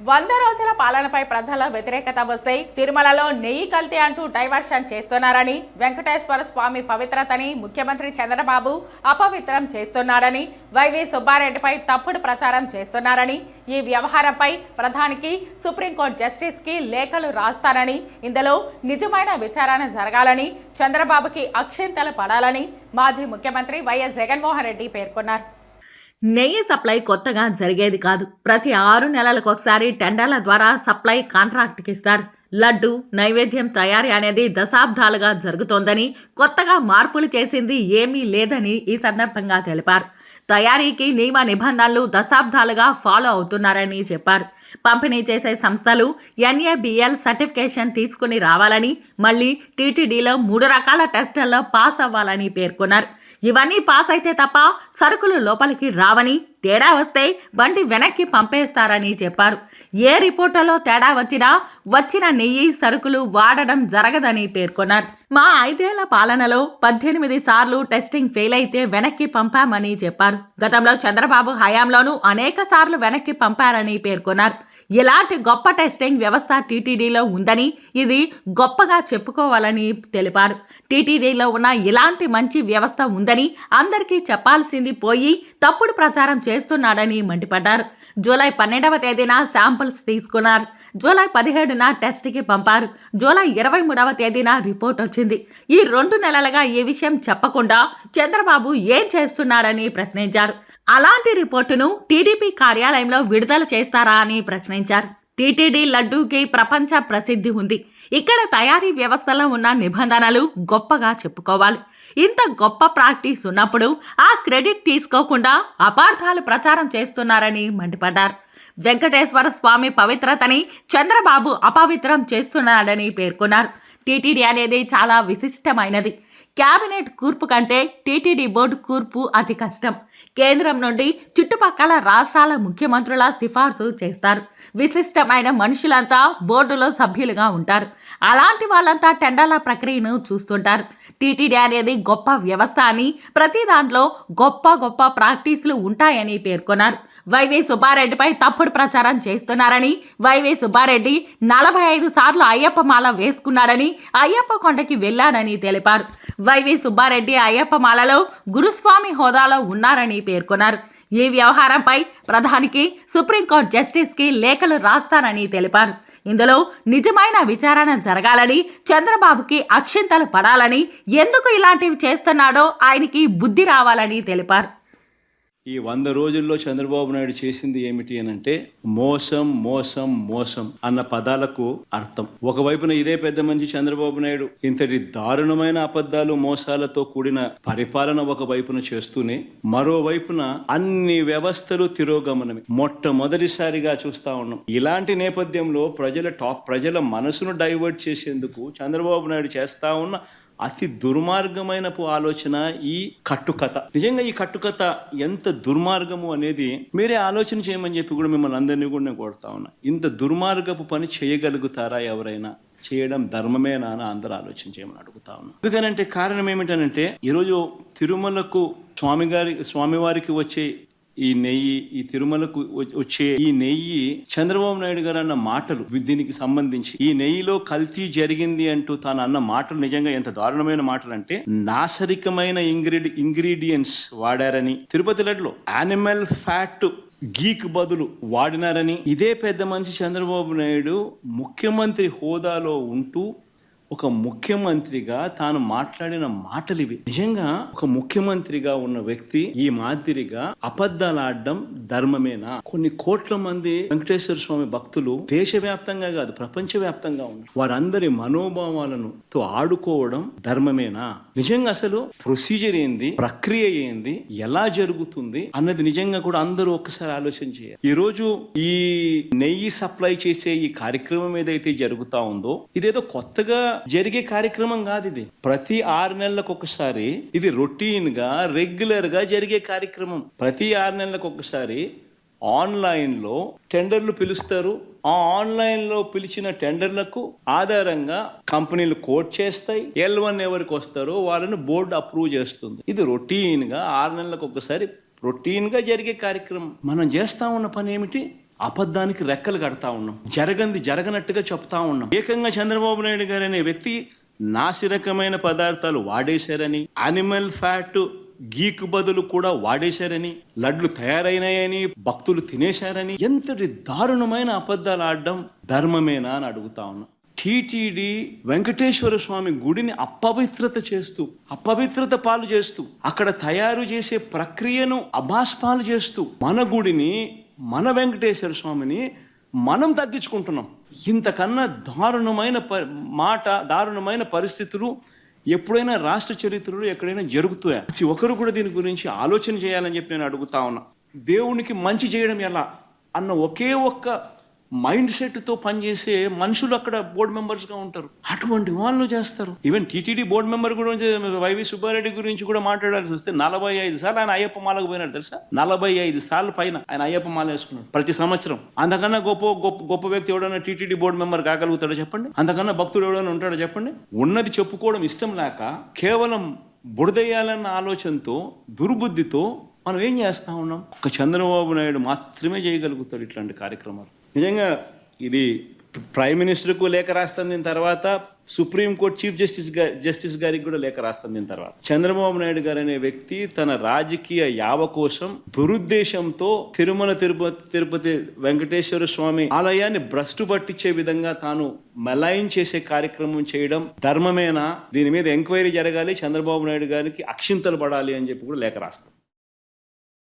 వంద రోజుల పాలనపై ప్రజల వ్యతిరేకత వస్తే తిరుమలలో నెయ్యి కల్తీ అంటూ డైవర్షన్ చేస్తున్నారని వెంకటేశ్వర స్వామి పవిత్రతని ముఖ్యమంత్రి చంద్రబాబు అపవిత్రం చేస్తున్నారని వైవి సుబ్బారెడ్డిపై తప్పుడు ప్రచారం చేస్తున్నారని ఈ వ్యవహారంపై ప్రధానికి సుప్రీంకోర్టు జస్టిస్కి లేఖలు రాస్తానని ఇందులో నిజమైన విచారణ జరగాలని చంద్రబాబుకి అక్షింతలు పడాలని మాజీ ముఖ్యమంత్రి వైఎస్ జగన్మోహన్ రెడ్డి పేర్కొన్నారు. నెయ్యి సప్లై కొత్తగా జరిగేది కాదు. ప్రతి ఆరు నెలలకు ఒకసారి టెండర్ల ద్వారా సప్లై కాంట్రాక్ట్కి ఇస్తారు. లడ్డు నైవేద్యం తయారీ అనేది దశాబ్దాలుగా జరుగుతోందని కొత్తగా మార్పులు చేసింది ఏమీ లేదని ఈ సందర్భంగా తెలిపారు. తయారీకి నియమ నిబంధనలు దశాబ్దాలుగా ఫాలో అవుతున్నారని చెప్పారు. పంపిణీ చేసే సంస్థలు ఎన్ఏబిఎల్ సర్టిఫికేషన్ తీసుకుని రావాలని మళ్ళీ టీటీడీలో మూడు రకాల టెస్టుల్లో పాస్ అవ్వాలని పేర్కొన్నారు. ఇవన్నీ పాస్ అయితే తప్ప సరుకులు లోపలికి రావని తేడా వస్తే బండి వెనక్కి పంపేస్తారని చెప్పారు. ఏ రిపోర్టులో తేడా వచ్చినా వచ్చిన నెయ్యి సరుకులు వాడడం జరగదని పేర్కొన్నారు. మా ఐదేళ్ళ పాలనలో పద్దెనిమిది సార్లు టెస్టింగ్ ఫెయిల్ అయితే వెనక్కి పంపామని చెప్పారు. గతంలో చంద్రబాబు హయాంలోనూ అనేక సార్లు వెనక్కి పంపారని పేర్కొన్నారు. ఇలాంటి గొప్ప టెస్టింగ్ వ్యవస్థ టీటీడీలో ఉందని ఇది గొప్పగా చెప్పుకోవాలని తెలిపారు. టీటీడీలో ఉన్న ఇలాంటి మంచి వ్యవస్థ ఉందని అందరికీ చెప్పాల్సింది పోయి తప్పుడు ప్రచారం చేస్తున్నాడని మండిపడ్డారు. జూలై పన్నెండవ తేదీన శాంపిల్స్ తీసుకున్నారు. జూలై పదిహేడున టెస్ట్కి పంపారు. జూలై ఇరవై మూడవ తేదీన రిపోర్ట్ వచ్చింది. ఈ రెండు నెలలుగా ఈ విషయం చెప్పకుండా చంద్రబాబు ఏం చేస్తున్నాడని ప్రశ్నించారు. అలాంటి రిపోర్టును టీడీపీ కార్యాలయంలో విడుదల చేస్తారా అని ప్రశ్న ప్రశ్నించారు. టీటీడీ లడ్డూకి ప్రపంచ ప్రసిద్ధి ఉంది. ఇక్కడ తయారీ వ్యవస్థలో ఉన్న నిబంధనలు గొప్పగా చెప్పుకోవాలి. ఇంత గొప్ప ప్రాక్టీస్ ఉన్నప్పుడు ఆ క్రెడిట్ తీసుకోకుండా అపార్థాలు ప్రచారం చేస్తున్నారని మండిపడ్డారు. వెంకటేశ్వర స్వామి పవిత్రతని చంద్రబాబు అపవిత్రం చేస్తున్నాడని పేర్కొన్నారు. టీటీడీ అనేది చాలా విశిష్టమైనది. క్యాబినెట్ కూర్పు కంటే టీటీడీ బోర్డు కూర్పు అతి కష్టం. కేంద్రం నుండి చుట్టుపక్కల రాష్ట్రాల ముఖ్యమంత్రుల సిఫార్సు చేస్తారు. విశిష్టమైన మనుషులంతా బోర్డులో సభ్యులుగా ఉంటారు. అలాంటి వాళ్ళంతా టెండర్ల ప్రక్రియను చూస్తుంటారు. టీటీడీ అనేది గొప్ప వ్యవస్థ అని ప్రతి దాంట్లో గొప్ప గొప్ప ప్రాక్టీసులు ఉంటాయని పేర్కొన్నారు. వైవి సుబ్బారెడ్డిపై తప్పుడు ప్రచారం చేస్తున్నారని వైవై సుబ్బారెడ్డి నలభై ఐదు సార్లు అయ్యప్ప మాల వేసుకున్నాడని అయ్యప్ప కొండకి వెళ్ళాడని తెలిపారు. వైవి సుబ్బారెడ్డి అయ్యప్ప మాలలో గురుస్వామి హోదాలో ఉన్నారని పేర్కొన్నారు. ఈ వ్యవహారంపై ప్రధానికి సుప్రీంకోర్టు జస్టిస్కి లేఖలు రాస్తానని తెలిపారు. ఇందులో నిజమైన విచారణ జరగాలని చంద్రబాబుకి అక్షింతలు పడాలని ఎందుకు ఇలాంటివి చేస్తున్నాడో ఆయనకి బుద్ధి రావాలని తెలిపారు. ఈ వంద రోజుల్లో చంద్రబాబు నాయుడు చేసింది ఏమిటి అని అంటే మోసం మోసం మోసం అన్న పదాలకు అర్థం. ఒకవైపున ఇదే పెద్ద మంచి చంద్రబాబు నాయుడు ఇంతటి దారుణమైన అబద్ధాలు మోసాలతో కూడిన పరిపాలన ఒక వైపున చేస్తూనే మరోవైపున అన్ని వ్యవస్థలు తిరోగమనమే. మొట్టమొదటిసారిగా చూస్తా ఉన్నాం. ఇలాంటి నేపథ్యంలో ప్రజల టాప్ ప్రజల మనసును డైవర్ట్ చేసేందుకు చంద్రబాబు నాయుడు చేస్తా ఉన్న అతి దుర్మార్గమైనపు ఆలోచన ఈ కట్టుకథ. నిజంగా ఈ కట్టుకథ ఎంత దుర్మార్గము అనేది మీరే ఆలోచన చేయమని చెప్పి కూడా మిమ్మల్ని అందరినీ కూడా నేను కొడతా ఉన్నా. ఇంత దుర్మార్గపు పని చేయగలుగుతారా ఎవరైనా? చేయడం ధర్మమేనా అని అందరూ ఆలోచన చేయమని అడుగుతా ఉన్నా. ఎందుకనంటే కారణం ఏమిటనంటే ఈరోజు తిరుమలకు స్వామి గారి స్వామివారికి వచ్చే ఈ నెయ్యి ఈ తిరుమలకు వచ్చే ఈ నెయ్యి చంద్రబాబు నాయుడు గారు అన్న మాటలు దీనికి సంబంధించి. ఈ నెయ్యిలో కల్తీ జరిగింది అంటూ తాను అన్న మాటలు నిజంగా ఎంత దారుణమైన మాటలు అంటే నాసరికమైన ఇంగ్రీడి ఇంగ్రీడియంట్స్ వాడారని తిరుపతి లడ్లో యానిమల్ ఫ్యాట్ గీక్ బదులు వాడినారని. ఇదే పెద్ద మనిషి చంద్రబాబు నాయుడు ముఖ్యమంత్రి హోదాలో ఉంటూ ఒక ముఖ్యమంత్రిగా తాను మాట్లాడిన మాటలు ఇవి నిజంగా ఒక ముఖ్యమంత్రిగా ఉన్న వ్యక్తి ఈ మాదిరిగా అబద్ధాలు ఆడడం ధర్మమేనా? కొన్ని కోట్ల మంది వెంకటేశ్వర స్వామి భక్తులు దేశవ్యాప్తంగా కాదు ప్రపంచ వ్యాప్తంగా ఉన్నారు. వారందరి మనోభావాలను తో ఆడుకోవడం ధర్మమేనా? నిజంగా అసలు ప్రొసీజర్ ఏంది? ప్రక్రియ ఏంది? ఎలా జరుగుతుంది? అన్నది నిజంగా కూడా అందరూ ఒక్కసారి ఆలోచన చేయాలి. ఈ ఈ నెయ్యి సప్లై చేసే ఈ కార్యక్రమం ఏదైతే జరుగుతా ఉందో ఇదేదో కొత్తగా జరిగే కార్యక్రమం కాదు ఇది. ప్రతి ఆరు నెలలకు ఒకసారి ఇది రొటీన్గా రెగ్యులర్గా జరిగే కార్యక్రమం. ప్రతి ఆరు నెలలకు ఒకసారి ఆన్లైన్లో టెండర్లు పిలుస్తారు. ఆ ఆన్లైన్లో పిలిచిన టెండర్లకు ఆధారంగా కంపెనీలు కోట్ చేస్తాయి. ఎల్ వన్ ఎవరికి వస్తారో వాళ్ళని బోర్డు అప్రూవ్ చేస్తుంది. ఇది రొటీన్గా ఆరు నెలలకు ఒకసారి రొటీన్గా జరిగే కార్యక్రమం. మనం చేస్తా ఉన్న పని ఏమిటి? అబద్ధానికి రెక్కలు కడతా ఉన్నాం. జరగంది జరగనట్టుగా చెప్తా ఉన్నాం. ఏకంగా చంద్రబాబు నాయుడు గారు అనే వ్యక్తి నాసిరకమైన పదార్థాలు వాడేశారని అనిమల్ ఫ్యాట్ గీక్ బదులు కూడా వాడేశారని లడ్లు తయారైనాయని భక్తులు తినేశారని ఎంతటి దారుణమైన అబద్ధాలు ఆడడం ధర్మమేనా అని అడుగుతా ఉన్నా. టీటీడీ వెంకటేశ్వర స్వామి గుడిని అపవిత్రత చేస్తూ అపవిత్రత పాలు చేస్తూ అక్కడ తయారు చేసే ప్రక్రియను అభాస్పాలు చేస్తూ మన గుడిని మన వెంకటేశ్వర స్వామిని మనం తగ్గించుకుంటున్నాం. ఇంతకన్నా దారుణమైన ప మాట దారుణమైన పరిస్థితులు ఎప్పుడైనా రాష్ట్ర చరిత్రలో ఎక్కడైనా జరుగుతాయా? ప్రతి ఒక్కరు కూడా దీని గురించి ఆలోచన చేయాలని చెప్పి నేను అడుగుతా ఉన్నా. దేవునికి మంచి చేయడం ఎలా? అన్న ఒకే ఒక్క మైండ్ సెట్తో పనిచేసే మనుషులు అక్కడ బోర్డు మెంబర్స్గా ఉంటారు. అటువంటి వాళ్ళు చేస్తారు. ఈవెన్ టీటీడీ బోర్డు మెంబర్ గురించి వైవి సుబ్బారెడ్డి గురించి కూడా మాట్లాడాల్సి వస్తే నలభై ఐదు సార్లు ఆయన అయ్యప్ప మాలకు పోయినాడు తెలుసా? నలభై ఐదు సార్లు పైన ఆయన అయ్యప్ప మాల వేసుకున్నాడు ప్రతి సంవత్సరం. అంతకన్నా గొప్ప గొప్ప గొప్ప వ్యక్తి ఎవడైనా టీటీడీ బోర్డు మెంబర్ కాగలుగుతాడో చెప్పండి? అంతకన్నా భక్తుడు ఎవడైనా ఉంటాడో చెప్పండి? ఉన్నది చెప్పుకోవడం ఇష్టం లేక కేవలం బుడదేయాలన్న ఆలోచనతో దుర్బుద్ధితో మనం ఏం చేస్తా ఉన్నాం? ఒక చంద్రబాబు నాయుడు మాత్రమే చేయగలుగుతాడు ఇట్లాంటి కార్యక్రమాలు. నిజంగా ఇది ప్రైమ్ మినిస్టర్కు లేఖ రాస్తాం దీని తర్వాత సుప్రీంకోర్టు చీఫ్ జస్టిస్ జస్టిస్ గారికి కూడా లేఖ రాస్తాం దీని తర్వాత. చంద్రబాబు నాయుడు గారు అనే వ్యక్తి తన రాజకీయ యావ కోసం దురుద్దేశంతో తిరుమల తిరుపతి తిరుపతి వెంకటేశ్వర స్వామి ఆలయాన్ని భ్రష్టు పట్టించే విధంగా తాను మెలైన్ చేసే కార్యక్రమం చేయడం ధర్మమేనా? దీని మీద ఎంక్వైరీ జరగాలి చంద్రబాబు నాయుడు గారికి అక్షింతలు పడాలి అని చెప్పి కూడా లేఖ రాస్తాం